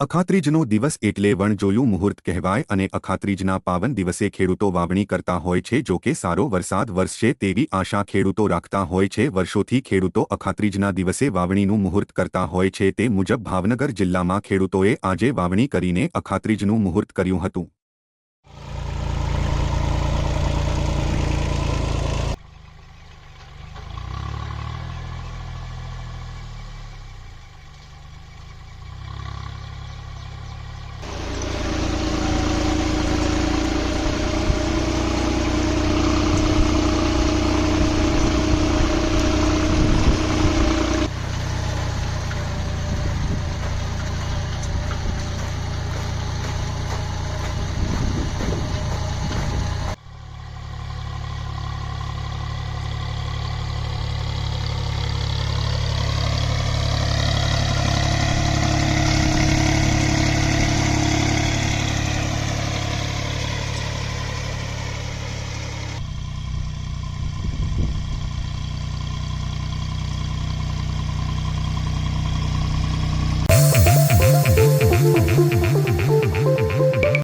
અખાત્રીજનો દિવસ એટલે વણજોયું મુહૂર્ત કહેવાય અને અખાત્રીજના પાવન દિવસે ખેડૂતો વાવણી કરતા હોય છે જો કે સારો વરસાદ વરસશે તેવી આશા ખેડૂતો રાખતા હોય છે. વર્ષોથી ખેડૂતો અખાત્રીજના દિવસે વાવણીનું મુહૂર્ત કરતા હોય છે તે મુજબ ભાવનગર જિલ્લામાં ખેડૂતોએ આજે વાવણી કરીને અખાત્રીજનું મુહૂર્ત કર્યું હતું.